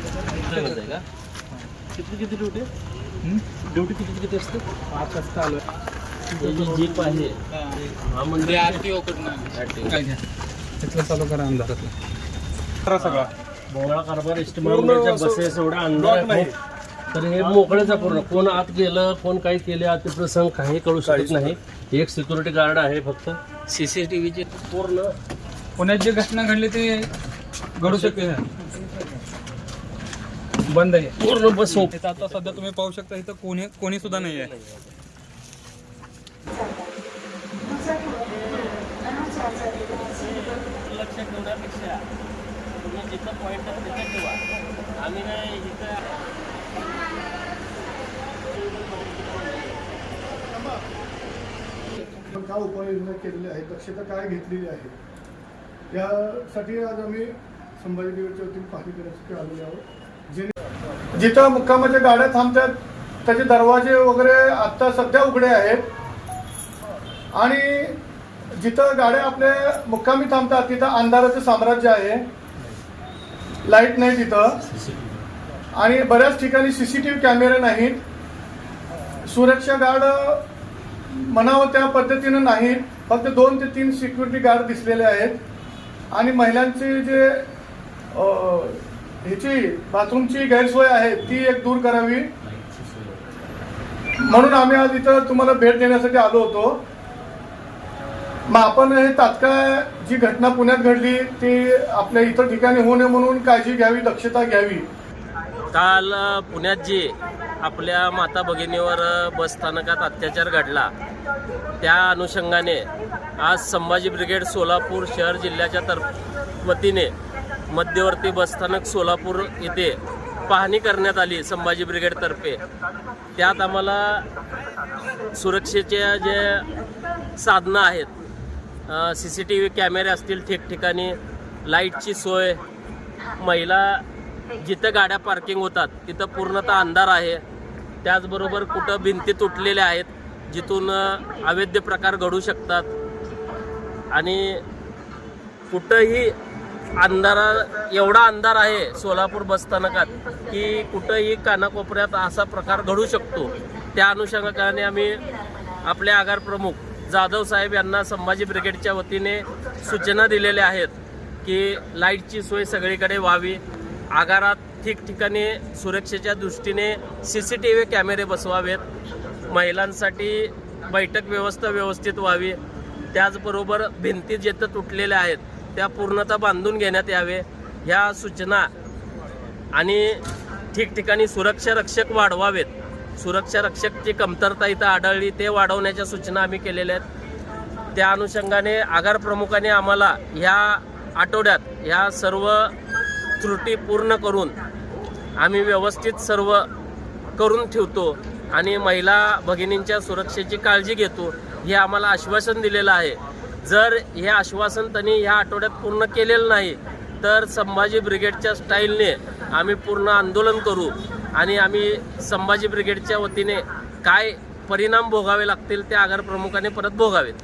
आहे का किती किती ड्युटी ड्युटी किती किती असते पाच वाजता आलो जीप आहे हा म्हणजे काय तिथलं चालू करा अंधारातलं करा सगळा बोंगळा कारभार इष्टमांडळच्या बसेस एवढा अंधार आहे तर हे मोकळेच आहे पूर्ण कोण आत गेलं कोण काही केले आत प्रसंग काही कळू शकत नाही एक सिक्युरिटी गार्ड आहे फक्त सीसीटीव्हीचे पूर्ण पुण्यात जी घटना घडली ती घडू शकते. बंद आहे. पूर्ण बस आता सध्या तुम्ही पाहू शकता इथं कोणी कोणी सुद्धा नाही आहे. लक्ष ठेवण्यापेक्षा तुम्ही जिथं पॉईंट आहे तिथं ठेवा. आम्ही नाही इथं काय उपाययोजना केलेल्या आहेत दक्षता काय घेतलेली आहे? यासाठी आज आम्ही संभाजी देवीच्या वतीने पाहणी करण्यासाठी आलेलो आहोत. जिथं मुक्कामाच्या गाड्या थांबतात त्याचे दरवाजे वगैरे आत्ता सध्या उघडे आहेत. आणि जिथं गाड्या आपल्या मुक्कामी थांबतात तिथं अंधाराचं साम्राज्य आहे. लाइट नाही तिथं. आणि बऱ्याच ठिकाणी सी सी टी व्ही कॅमेरे नाहीत. सुरक्षा गार्ड म्हणावं त्या पद्धतीनं नाहीत. फक्त दोन ते तीन सिक्युरिटी गार्ड दिसलेले आहेत. आणि महिलांचे जे ह्याची बाथरूमची गैरसोय आहे ती एक दूर करावी. म्हणून आम्ही आज इथं तुम्हाला भेट देण्यासाठी आलो होतो. मग आपण हे तात्काळ जी घटना पुण्यात घडली ती आपल्या इतर ठिकाणी होऊ नये म्हणून काळजी घ्यावी दक्षता घ्यावी. काल पुण्यात जे आपल्या माता भगिनीवर बसस्थानकात बस स्थानकात अत्याचार घडला त्या अनुषंगाने आज संभाजी ब्रिगेड सोलापूर शहर जिल्ह्याच्या तर्फ वतीने मध्यवर्ती बसस्थानक सोलापूर येथे पाहणी करण्यात आली संभाजी ब्रिगेडतर्फे त्यात आम्हाला सुरक्षेच्या जे साधनं आहेत सी सी टी व्ही कॅमेरे असतील ठिकठिकाणी लाईटची सोय महिला जिथं गाड्या पार्किंग होतात तिथं पूर्णतः अंधार आहे. त्याचबरोबर कुठं भिंती तुटलेल्या आहेत जिथून अवैध प्रकार घडू शकतात. आणि कुठंही अंधारा एवढा अंधार आहे सोलापूर बसस्थानकात की कुठंही कानाकोपऱ्यात असा प्रकार घडू शकतो. त्या अनुषंगाने आम्ही आपले आगार प्रमुख जाधव साहेब यांना संभाजी ब्रिगेडच्या वतीने सूचना दिलेल्या आहेत की लाईटची सोय सगळीकडे व्हावी. आगारात ठिकठिकाणी सुरक्षेच्या दृष्टीने सी सी टी व्ही कॅमेरे बसवावेत. महिलांसाठी बैठक व्यवस्था व्यवस्थित व्हावी. त्याचबरोबर भिंती जिथं तुटलेल्या आहेत त्या पूर्णतः बांधून घेण्यात यावे ह्या सूचना आणि ठिकठिकाणी सुरक्षा रक्षक वाढवावेत. सुरक्षा रक्षकची कमतरता इथं आढळली ते वाढवण्याच्या सूचना आम्ही केलेल्या आहेत. त्या अनुषंगाने आगार प्रमुखाने आम्हाला ह्या आठवड्यात ह्या सर्व त्रुटी पूर्ण करून आम्ही व्यवस्थित सर्व करून ठेवतो आणि महिला भगिनींच्या सुरक्षेची काळजी घेतो हे आम्हाला आश्वासन दिलेलं आहे. जर हे आश्वासन त्यांनी ह्या आठवड्यात पूर्ण केलेलं नाही तर संभाजी ब्रिगेडच्या स्टाईलने आम्ही पूर्ण आंदोलन करू आणि आम्ही संभाजी ब्रिगेडच्या वतीने काय परिणाम भोगावे लागतील ते आगार प्रमुखाने परत भोगावेत.